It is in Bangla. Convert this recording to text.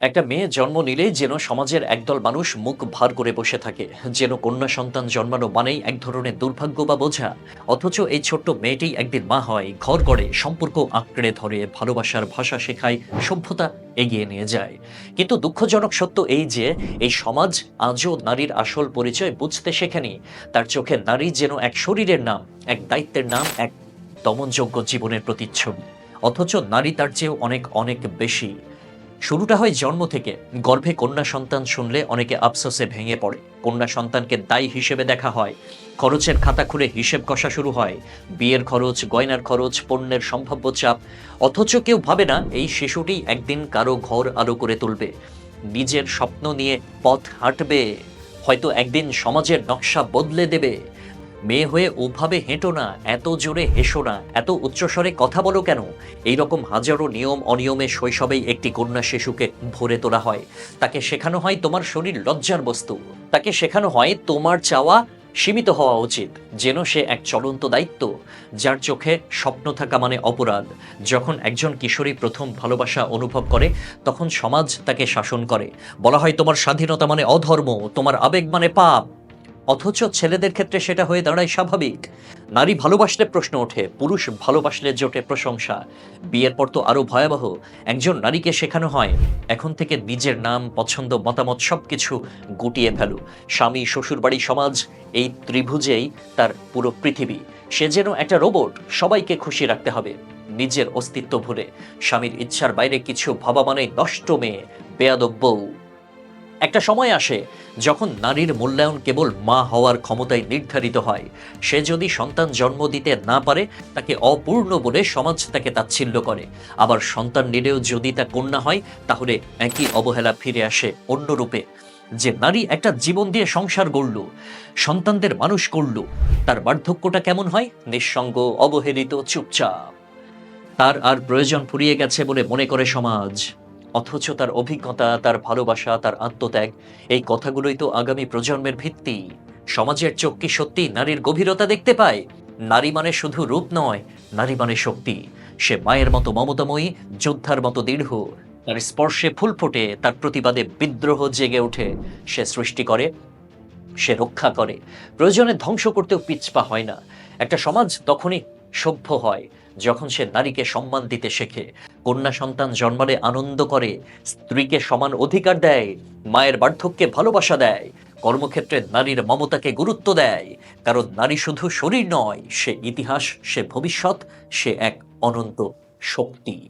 একটা মেয়ে জন্ম নিলেই যেন সমাজের একদল মানুষ মুখ ভার করে বসে থাকে, যেন কন্যা সন্তান জন্মানো মানেই এক ধরনের দুর্ভাগ্য বা বোঝা। অথচ এই ছোট্ট মেয়েটি একদিন মা হয়, ঘর গড়ে, সম্পর্ক আঁকড়ে ধরে, ভালোবাসার ভাষা শেখায়, সভ্যতা এগিয়ে নিয়ে যায়। কিন্তু দুঃখজনক সত্য এই যে, এই সমাজ আজও নারীর আসল পরিচয় বুঝতে শেখেনি। তার চোখে নারী যেন এক শরীরের নাম, এক দায়িত্বের নাম, এক দমনযোগ্য জীবনের প্রতিচ্ছবি। অথচ নারী তার চেয়েও অনেক অনেক বেশি। শুরুটা হয় জন্ম থেকে। গর্ভে কন্যা সন্তান শুনলে অনেকে আফসোসে ভেঙে পড়ে। কন্যা সন্তানকে দায়ী হিসেবে দেখা হয়। খরচের খাতা খুলে হিসেব কষা শুরু হয়। বিয়ের খরচ, গয়নার খরচ, পণ্যের সম্ভাব্য চাপ। অথচ কেউ ভাবে না, এই শিশুটি একদিন কারও ঘর আলো করে তুলবে। নিজের স্বপ্ন নিয়ে পথ হাঁটবে। হয়তো একদিন সমাজের নকশা বদলে দেবে। মেয়ে হয়ে ওভাবে হেঁটো না, এত জোরে হেসো না, এত উচ্চস্বরে কথা বলো কেন? এই রকম হাজারো নিয়ম অনিয়মে শৈশবেই একটি কন্যা শিশুকে ভরে তোলা হয়। তাকে শেখানো হয় তোমার শরীর লজ্জার বস্তু। তাকে শেখানো হয় তোমার চাওয়া সীমিত হওয়া উচিত, যেন সে এক চলন্ত দায়িত্ব, যার চোখে স্বপ্ন থাকা মানে অপরাধ। যখন একজন কিশোরী প্রথম ভালোবাসা অনুভব করে, তখন সমাজ তাকে শাসন করে। বলা হয় তোমার স্বাধীনতা মানে অধর্ম, তোমার আবেগ মানে পাপ। অথচ ছেলেদের ক্ষেত্রে সেটা হয়ে দাঁড়ায় স্বাভাবিক। নারী ভালোবাসলে প্রশ্ন ওঠে, পুরুষ ভালোবাসলে জোটে প্রশংসা। বিয়ের পর তো আরও ভয়াবহ, একজন নারীকে শেখানো হয়, এখন থেকে নিজের নাম, পছন্দ, মতামত সবকিছু গুটিয়ে ফেলো। স্বামী শ্বশুরবাড়ি সমাজ, এই ত্রিভুজেই তার পুরো পৃথিবী। সে যেন একটা রোবট, সবাইকে খুশি রাখতে হবে, নিজের অস্তিত্ব ভুলে। স্বামীর ইচ্ছার বাইরে কিছু ভাবা মানে নষ্ট মেয়ে, বেয়াদব বউ। একটা সময় আসে যখন নারীর মূল্যায়ন কেবল মা হওয়ার ক্ষমতায় নির্ধারিত হয়। সে যদি সন্তান জন্ম দিতে না পারে, তাকে অপূর্ণ বলে সমাজ তাকে তাচ্ছিল্য করে। আবার সন্তান নিলেও যদি তা কন্যা হয়, তাহলে একই অবহেলা ফিরে আসে অন্য রূপে যে নারী একটা জীবন দিয়ে সংসার গড়ল, সন্তানদের মানুষ করল, তার বার্ধক্যটা কেমন হয়? নিঃসঙ্গ, অবহেলিত, চুপচাপ। তার আর প্রয়োজন ফুরিয়ে গেছে বলে মনে করে সমাজ। অথচ তার অভিজ্ঞতা, তার ভালোবাসা, তার আত্মত্যাগ, এই কথাগুলোই তো আগামী প্রজন্মের ভিত্তি। সমাজের চোখ কি সত্যি নারীর গভীরতা দেখতে পায়? নারী মানে শুধু রূপ নয়, নারী মানে শক্তি। সে মায়ের মতো মমতাময়ী, যোদ্ধার মতো দৃঢ়। তার স্পর্শে ফুল ফোটে, তার প্রতিবাদে বিদ্রোহ জেগে ওঠে। সে সৃষ্টি করে, সে রক্ষা করে। প্রয়োজনে ধ্বংস করতেও পিছপা হয় না। একটা সমাজ তখনই সভ্য হয়। যখন সে নারীকে সম্মান দিতে শেখে, কন্যা সন্তান জন্মালে আনন্দ করে, স্ত্রীকে সমান অধিকার দেয়, মায়ের বার্ধক্যে ভালোবাসা দেয়, কর্মক্ষেত্রে নারীর মমতাকে গুরুত্ব দেয়। কারণ নারী শুধু শরীর নয়, সে ইতিহাস, সে ভবিষ্যৎ, সে এক অনন্ত শক্তি।